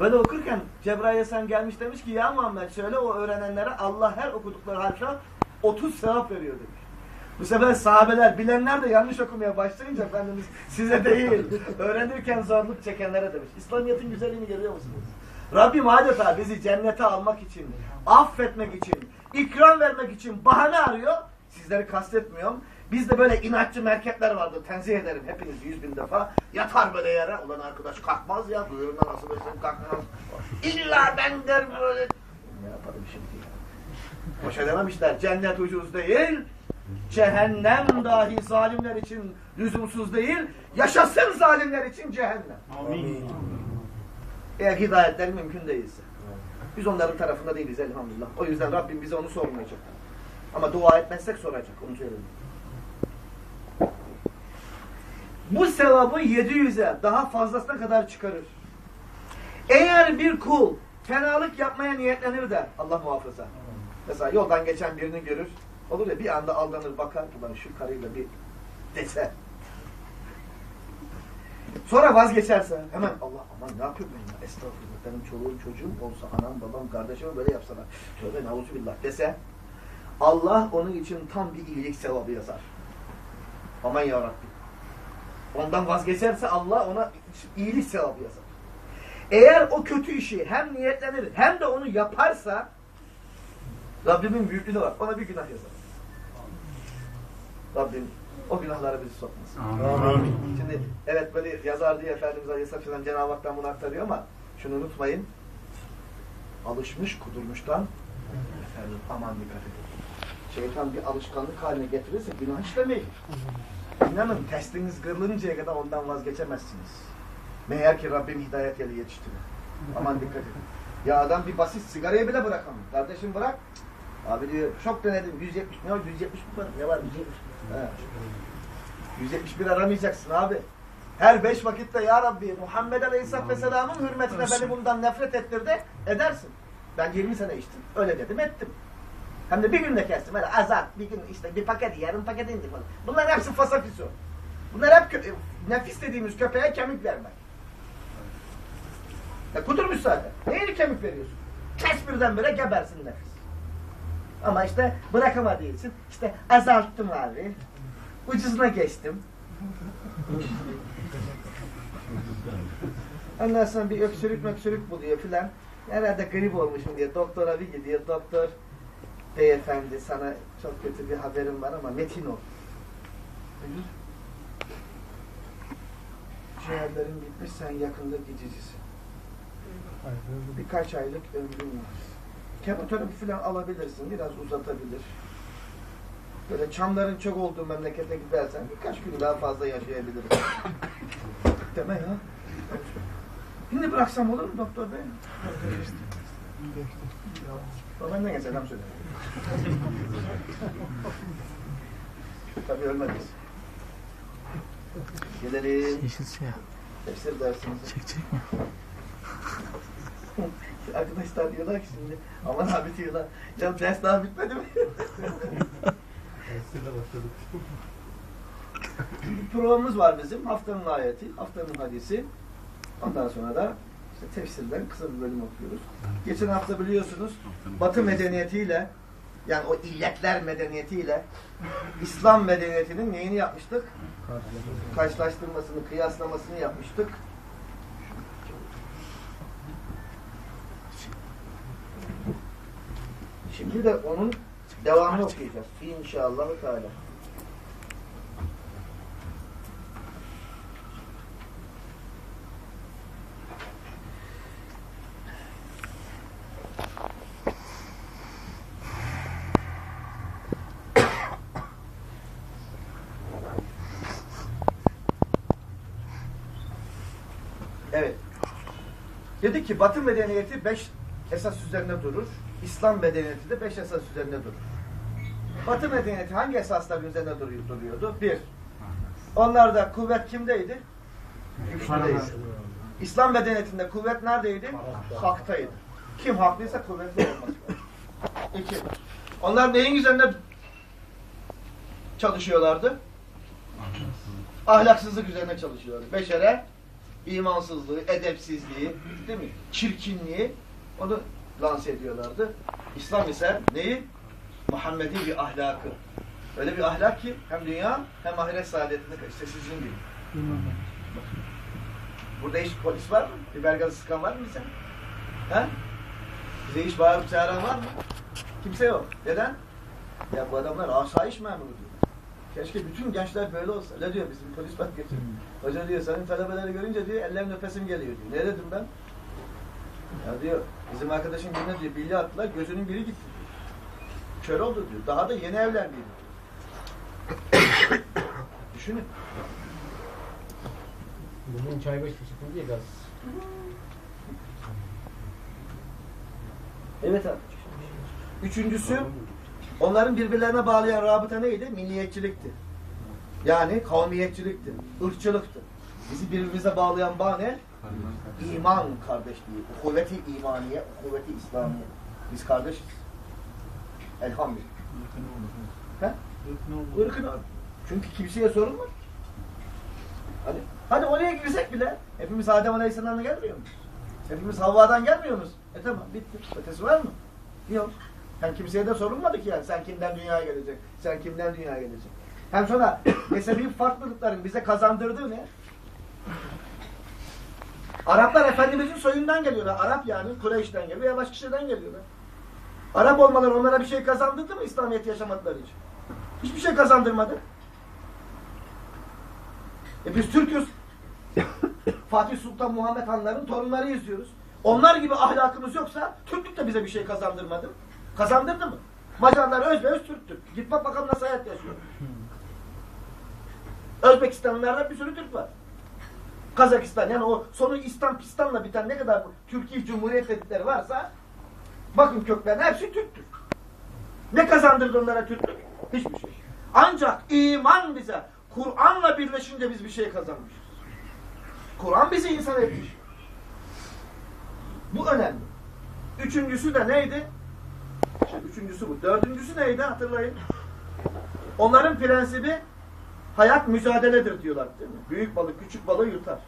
Böyle okurken Cebrail sen gelmiş demiş ki ya Muhammed söyle o öğrenenlere Allah her okudukları harfe 30 sevap veriyor demiş. Bu sefer sahabeler bilenler de yanlış okumaya başlayınca Efendimiz size değil öğrenirken zorluk çekenlere demiş. İslamiyet'in güzelliğini görüyor musunuz? Rabbim adeta bizi cennete almak için, affetmek için, ikram vermek için bahane arıyor. Sizleri kastetmiyorum. Bizde böyle inatçı merkepler vardı. Tenzih ederim hepiniz yüz bin defa. Yatar böyle yere. Ulan arkadaş kalkmaz ya. Buyuruna nasıl versin kalkmaz. İlla ben der böyle. Ne yapalım şimdi ya? Boşa dememişler. Cennet ucuz değil. Cehennem dahi zalimler için lüzumsuz değil. Yaşasın zalimler için cehennem. Amin. Eğer hidayetleri mümkün değilse. Biz onların tarafında değiliz elhamdülillah. O yüzden Rabbim bize onu sormayacak. Ama dua etmezsek soracak. Onu söyledim. Bu sevabı 700'e daha fazlasına kadar çıkarır. Eğer bir kul fenalık yapmaya niyetlenir de Allah muhafaza. Mesela yoldan geçen birini görür. Olur ya bir anda aldanır bakar. Ulan şu karıyla bir dese. Sonra vazgeçerse hemen Allah aman ne yapıyorum ben ya estağfurullah benim çoluğum çocuğum olsa anam babam kardeşim böyle yapsalar tövbe nauzubillah dese Allah onun için tam bir iyilik sevabı yazar. Aman ya Rabbi. Ondan vazgeçerse Allah ona iyilik sevabı yazar. Eğer o kötü işi hem niyetlenir hem de onu yaparsa Rabbimin büyüklüğü var. Ona bir günah yazar. Rabbim o günahlara bizi sokmasın. Amin. Şimdi evet böyle yazar diye Efendimiz Aleyhisselam Cenab-ı Hak'tan bunu aktarıyor ama şunu unutmayın. Alışmış kudurmuştan efendim aman dikkat edin. Şeytan bir alışkanlık haline getirirse günah işlemeyin. İnanın testiniz kırılıncaya kadar ondan vazgeçemezsiniz. Meğer ki Rabbim hidayet yolu yetiştirir. Aman dikkat edin. Ya adam bir basit sigarayı bile bırakamıyor. Kardeşim bırak. Abi diyor çok denedim 170 ne var 170 mi var? Ne var 170 He. 171 aramayacaksın abi. Her beş vakitte ya Rabbi Muhammed Aleyhisselatü Vesselam'ın hürmetine beni bundan nefret ettirdi. Edersin. Ben 20 sene içtim. Öyle dedim ettim. Hem de bir günde kestim. Öyle azat bir gün işte bir paket yarım paket indi falan. Bunların hepsi fasafiso. Bunlar hep kö- nefis dediğimiz köpeğe kemik vermek. Ya kudurmuş zaten. Neyini kemik veriyorsun? Kes birdenbire gebersin nefis. Ama işte bırakamadığı için işte azalttım abi. Ucuzuna geçtim. Ondan sonra bir öksürük öksürük buluyor filan. Herhalde grip olmuşum diye doktora bir gidiyor. Doktor beyefendi sana çok kötü bir haberim var ama metin ol. Buyur. Ciğerlerin bitmiş sen yakında gidicisin. Birkaç aylık ömrün var. Kemoterapi filan alabilirsin. Biraz uzatabilir. Böyle çamların çok olduğu memlekete gidersen birkaç gün daha fazla yaşayabilirsin. Deme ya. Şimdi bıraksam olur mu doktor bey? Babaannen gel selam söyle. Tabii ölmediniz. Gelelim. Yeşil siyah. Tefsir dersimize. Çekecek mi? Arkadaşlar diyorlar ki şimdi aman abi diyorlar. Ya ders daha bitmedi mi? bir programımız var bizim. Haftanın ayeti, haftanın hadisi. Ondan sonra da işte tefsirden kısa bir bölüm okuyoruz. Geçen hafta biliyorsunuz Batı medeniyetiyle yani o illetler medeniyetiyle İslam medeniyetinin neyini yapmıştık? Karşılaştırmasını, kıyaslamasını yapmıştık. Şimdi de onun devamını okuyacağız. İnşallah Teala. Evet. Dedik ki Batı medeniyeti beş esas üzerine durur. İslam medeniyeti de beş esas üzerine durur. Batı medeniyeti hangi esasların üzerine duruyor, duruyordu? Bir, onlarda kuvvet kimdeydi? Güçlüdeydi. İslam medeniyetinde kuvvet neredeydi? Haktaydı. Kim haklıysa kuvvetli olması lazım. İki, onlar neyin üzerinde çalışıyorlardı? Ahlaksızlık üzerine çalışıyorlardı. Beşere imansızlığı, edepsizliği, değil mi? Çirkinliği onu lanse ediyorlardı. İslam ise neyi? Muhammed'in bir ahlakı. Öyle bir ahlak ki hem dünya hem ahiret saadetinde işte sizin gibi. Burada hiç polis var mı? Biber gazı sıkan var mı bize? He? Bize hiç bağırıp çağıran var mı? Kimse yok. Neden? Ya bu adamlar asayiş memuru diyor. Keşke bütün gençler böyle olsa. Ne diyor bizim polis bak getiriyor. Hoca diyor senin talebeleri görünce diyor ellerim öpesim geliyor diyor. Ne dedim ben? Ya diyor bizim arkadaşın birine diyor bilye attılar gözünün biri gitti diyor. Kör oldu diyor. Daha da yeni evlendi diyor. Düşünün. Bugün çay başı çıkmadı ya gaz. Evet abi. Üçüncüsü onların birbirlerine bağlayan rabıta neydi? Milliyetçilikti. Yani kavmiyetçilikti, ırkçılıktı. Bizi birbirimize bağlayan bağ ne? İman kardeşliği, kuvveti imaniye, kuvveti İslamiye. Biz kardeşiz. Elhamdülillah. Irkın abi. Çünkü kimseye sorun var. Hani, hadi oraya girsek bile hepimiz Adem Aleyhisselam'la gelmiyor muyuz? Hepimiz Havva'dan gelmiyor muyuz? E tamam bitti. Ötesi var mı? Yok. Hem kimseye de sorulmadı ki yani. Sen kimden dünyaya gelecek? Sen kimden dünyaya gelecek? Hem sonra mezhebi farklılıkların bize kazandırdığı ne? Araplar Efendimizin soyundan geliyorlar. Arap yani Kureyş'ten geliyor veya başka şeyden geliyorlar. Arap olmaları onlara bir şey kazandırdı mı İslamiyet yaşamadıkları için? Hiçbir şey kazandırmadı. E biz Türk'üz. Fatih Sultan Muhammed Hanların torunları izliyoruz. Onlar gibi ahlakımız yoksa Türklük de bize bir şey kazandırmadı. Kazandırdı mı? Macarlar özbeöz Türktür. Git bak bakalım nasıl hayat yaşıyor. Özbekistanlılarda bir sürü Türk var. Kazakistan yani o sonu İslam Pistan'la biten ne kadar Türkiye Cumhuriyet dedikleri varsa bakın köklerine hepsi Türktür. Ne kazandırdı onlara Türklük? Hiçbir şey. Ancak iman bize Kur'an'la birleşince biz bir şey kazanmışız. Kur'an bizi insan etmiş. Bu önemli. Üçüncüsü de neydi? Üçüncüsü bu. Dördüncüsü neydi hatırlayın. Onların prensibi hayat mücadeledir diyorlar değil mi? Büyük balık küçük balığı yutar.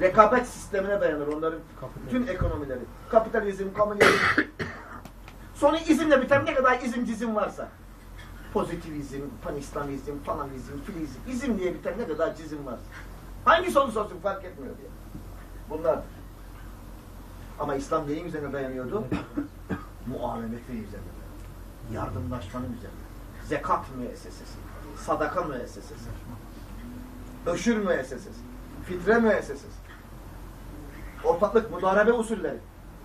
Rekabet sistemine dayanır onların bütün ekonomileri. Kapitalizm, komünizm. Sonra izimle biten ne kadar izim cizim varsa. Pozitivizm, panislamizm, falanizm, filizm, izim diye biten ne kadar cizim varsa. Hangisi olursa olsun fark etmiyor diye. Bunlar. Ama İslam neyin üzerine dayanıyordu? Muavemetin üzerine. Yardımlaşmanın üzerine. Zekat müessesesi. Sadaka müessesesi. Öşür müessesesi. Fitre müessesesi. Ortaklık, mudarebe usulleri.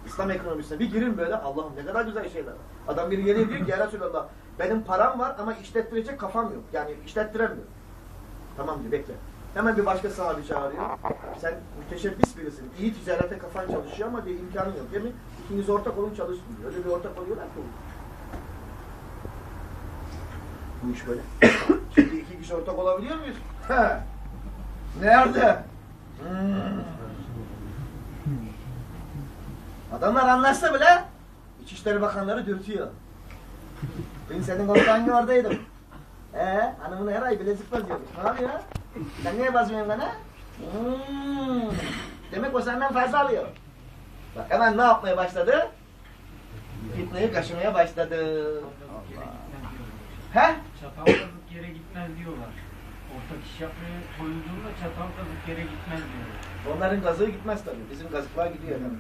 İslam ekonomisine bir girin böyle Allah'ım ne kadar güzel şeyler var. Adam bir geliyor diyor ki ya Resulallah benim param var ama işlettirecek kafam yok. Yani işlettiremiyorum. Tamam diyor bekle. Hemen bir başka sahabi çağırıyor. Sen müteşebbis birisin. İyi ticarete kafan çalışıyor ama diye imkanın yok değil mi? İkiniz ortak olun çalışın diyor. Öyle bir ortak oluyorlar ki. Bu iş böyle. Şimdi iki kişi ortak olabiliyor muyuz? He. Nerede? Hmm. Adamlar anlaşsa bile İçişleri Bakanları dürtüyor. Ben senin ortağın oradaydım. Ee, hanımın her ay bilezik basıyormuş. Ne yapıyor? Sen niye basmıyorsun bana? Hmm. Demek o senden fazla alıyor. Bak hemen ne yapmaya başladı? Fitneyi kaşımaya başladı. Allah. He? Çatal kazık yere gitmez diyorlar. Ortak iş yapmaya koyulduğunda çatal kazık yere gitmez diyorlar. Onların gazığı gitmez tabii. Bizim gazıklar gidiyor hemen.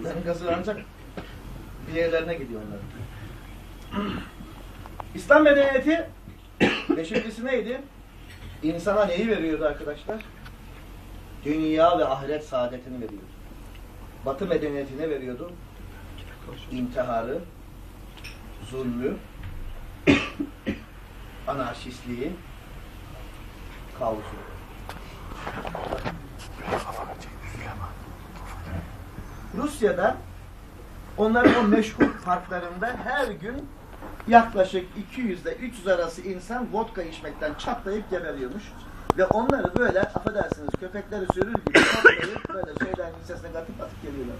Onların gazığı ancak bir yerlerine gidiyor onların. İslam medeniyeti beşincisi neydi? İnsana neyi veriyordu arkadaşlar? Dünya ve ahiret saadetini veriyordu. Batı medeniyeti ne veriyordu? İntiharı, zulmü, anarşistliği, kaosu. Rusya'da onların o meşhur parklarında her gün yaklaşık 200 ile 300 arası insan vodka içmekten çatlayıp geberiyormuş. Ve onları böyle affedersiniz köpekleri sürür gibi toplayıp böyle şeylerin içerisine katıp atıp geliyorlar.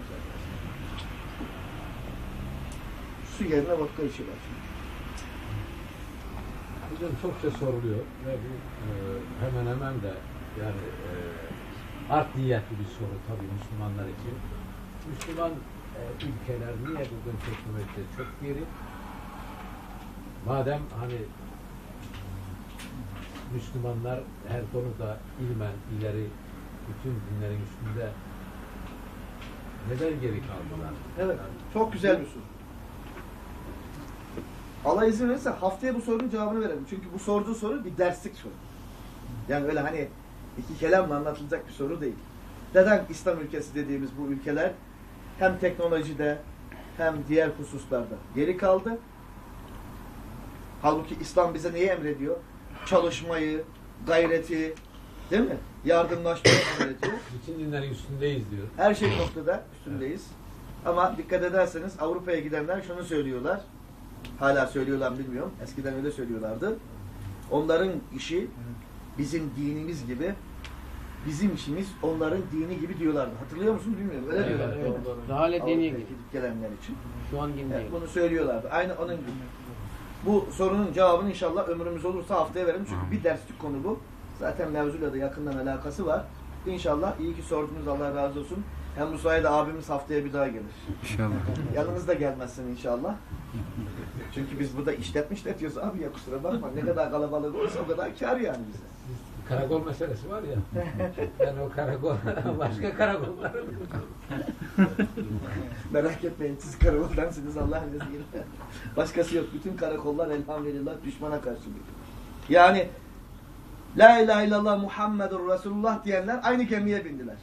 Su yerine vodka içiyorlar. Hocam çokça soruluyor ve bu e, hemen hemen de yani e, art niyetli bir soru tabii Müslümanlar için. Müslüman e, ülkeler niye bugün teknolojide çok geri? Madem hani Müslümanlar her konuda ilmen ileri bütün dinlerin üstünde neden geri kaldılar? Evet. Çok güzel bir soru. Allah izin verirse haftaya bu sorunun cevabını verelim. Çünkü bu sorduğu soru bir derslik soru. Yani öyle hani iki kelamla anlatılacak bir soru değil. Neden İslam ülkesi dediğimiz bu ülkeler hem teknolojide hem diğer hususlarda geri kaldı? Halbuki İslam bize neyi emrediyor? Çalışmayı, gayreti, değil mi? Yardımlaşmayı emrediyor. bütün dinlerin üstündeyiz diyor. Her şey noktada üstündeyiz. Ama dikkat ederseniz Avrupa'ya gidenler şunu söylüyorlar. Hala söylüyorlar bilmiyorum. Eskiden öyle söylüyorlardı. Onların işi bizim dinimiz gibi bizim işimiz onların dini gibi diyorlardı. Hatırlıyor musun bilmiyorum. Öyle Evet, diyorlar. evet. Daha gidip gelenler için. Şu an gibi Evet, bunu söylüyorlardı. Aynı onun gibi. Bu sorunun cevabını inşallah ömrümüz olursa haftaya verelim. Çünkü bir derslik konu bu. Zaten mevzuyla da yakından alakası var. İnşallah iyi ki sordunuz Allah razı olsun. Hem bu sayede abimiz haftaya bir daha gelir. İnşallah. Yanımızda gelmezsin inşallah. Çünkü biz burada işletme işletiyoruz abi ya kusura bakma. Ne kadar kalabalık olursa o kadar kar yani bize. Karakol meselesi var ya. yani o karakol başka karakollar. Merak etmeyin siz karakoldansınız Allah'ın izniyle. Başkası yok. Bütün karakollar elhamdülillah düşmana karşı. Yani La ilahe illallah Muhammedur Resulullah diyenler aynı gemiye bindiler.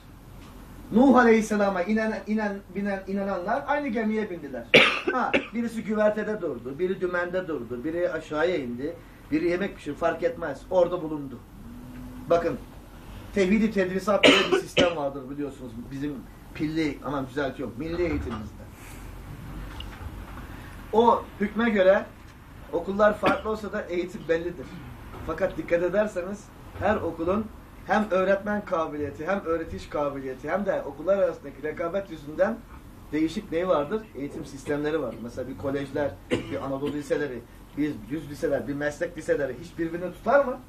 Nuh Aleyhisselam'a inen, inen, binen, inananlar aynı gemiye bindiler. Ha, birisi güvertede durdu, biri dümende durdu, biri aşağıya indi, biri yemek pişir fark etmez. Orada bulundu. Bakın tevhidi tedrisat diye bir sistem vardır biliyorsunuz. Bizim pilli ama düzeltiyorum. Milli eğitimimizde. O hükme göre okullar farklı olsa da eğitim bellidir. Fakat dikkat ederseniz her okulun hem öğretmen kabiliyeti hem öğretiş kabiliyeti hem de okullar arasındaki rekabet yüzünden değişik neyi vardır? Eğitim sistemleri var. Mesela bir kolejler, bir Anadolu liseleri, bir düz liseler, bir meslek liseleri hiç birbirini tutar mı?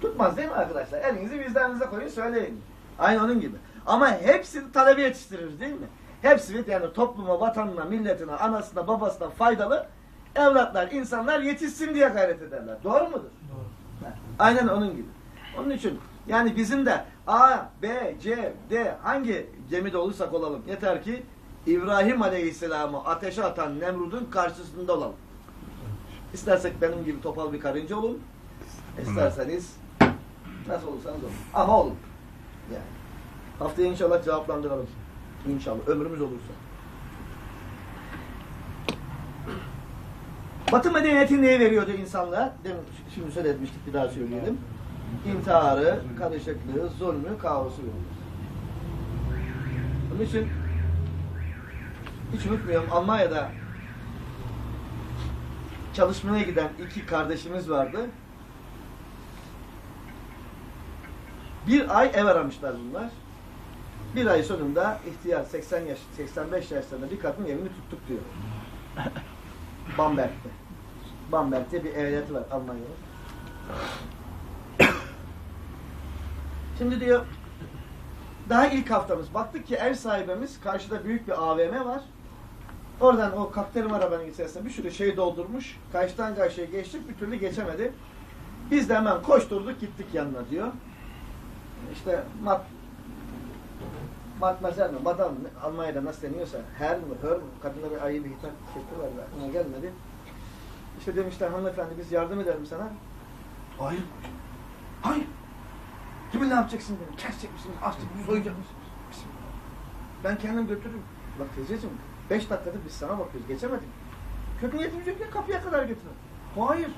Tutmaz değil mi arkadaşlar? Elinizi vicdanınıza koyun söyleyin. Aynı onun gibi. Ama hepsini talebe yetiştirir değil mi? Hepsi yani topluma, vatanına, milletine, anasına, babasına faydalı evlatlar, insanlar yetişsin diye gayret ederler. Doğru mudur? Doğru. Aynen onun gibi. Onun için yani bizim de A, B, C, D hangi gemide olursak olalım. Yeter ki İbrahim Aleyhisselam'ı ateşe atan Nemrud'un karşısında olalım. İstersek benim gibi topal bir karınca olun. İsterseniz nasıl olursanız olun. Ama olun. Yani. Haftaya inşallah cevaplandıralım. İnşallah. Ömrümüz olursa. Batı medeniyeti neye veriyordu insanlığa? Demin, şimdi söylemiştik bir daha söyleyelim. İntiharı, karışıklığı, zulmü, kaosu veriyor. Onun için hiç unutmuyorum Almanya'da çalışmaya giden iki kardeşimiz vardı. Bir ay ev aramışlar bunlar. Bir ay sonunda ihtiyar 80 yaş, 85 yaşlarında bir kadın evini tuttuk diyor. Bamberg'de. Bamberg'de bir eyalet var Almanya'nın. Şimdi diyor daha ilk haftamız baktık ki ev sahibimiz karşıda büyük bir AVM var. Oradan o kakterim arabanın içerisinde bir sürü şey doldurmuş. Karşıdan karşıya geçtik bir türlü geçemedi. Biz de hemen koşturduk gittik yanına diyor. İşte mat matmazel mi, madam mı, Almanya'da nasıl deniyorsa, her mi, her mi, kadına bir ayı bir hitap şekli var, aklıma gelmedi. İşte demişler, hanımefendi biz yardım edelim sana. Hayır. Hayır. Kimin ne yapacaksın dedim. Kesecek misiniz, açtık, soyacak mısınız? Bismillah. Ben kendim götürürüm. Bak teyzeciğim, beş dakikadır biz sana bakıyoruz, geçemedik. Kötü niyetimiz yok ya, kapıya kadar getirin. Hayır.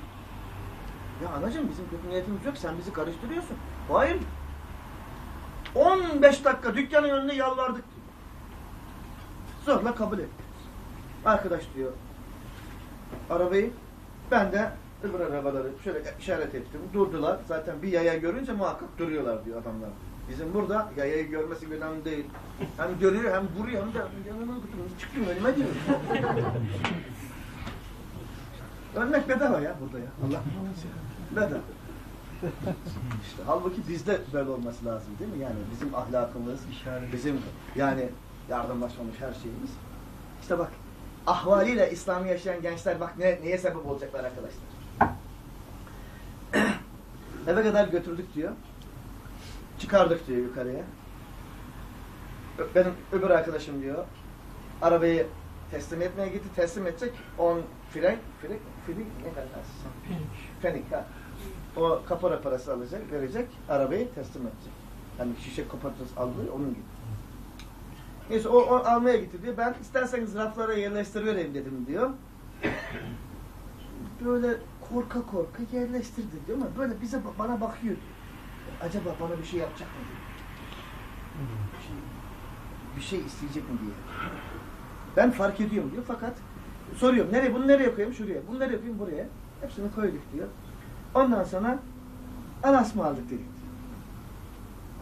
Ya anacığım bizim kötü niyetimiz yok, sen bizi karıştırıyorsun. Hayır. 15 dakika dükkanın önünde yalvardık diyor. Zorla kabul etti. Arkadaş diyor arabayı ben de öbür arabaları şöyle işaret ettim. Durdular. Zaten bir yaya görünce muhakkak duruyorlar diyor adamlar. Bizim burada yayayı görmesi önemli değil. Hem görüyor hem vuruyor hem de yanına çıktım önüme diyor. Ölmek bedava ya burada ya. Allah bedava. İşte halbuki bizde böyle olması lazım değil mi? Yani bizim ahlakımız, bizim yani yardımlaşmamız her şeyimiz. İşte bak ahvaliyle İslam'ı yaşayan gençler bak ne, neye sebep olacaklar arkadaşlar. Eve kadar götürdük diyor. Çıkardık diyor yukarıya. Benim öbür arkadaşım diyor. Arabayı teslim etmeye gitti. Teslim edecek. On frenk, frenk, frenk ne kadar? Fenik ha. O kapora parası alacak, verecek. Arabayı teslim edecek. Hani şişe kaportası aldı, onun gibi. Neyse o, o almaya gitti diyor. Ben isterseniz raflara yerleştirivereyim dedim diyor. Böyle korka korka yerleştirdi diyor ama böyle bize bana bakıyor. Acaba bana bir şey yapacak mı diyor. Bir şey, bir şey isteyecek mi diye. Ben fark ediyorum diyor fakat soruyorum nereye bunu nereye koyayım şuraya bunu nereye koyayım buraya hepsini koyduk diyor. Ondan sonra mı aldık dedik.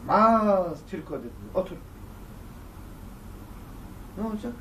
Maz Türko dedi. Otur. Ne olacak?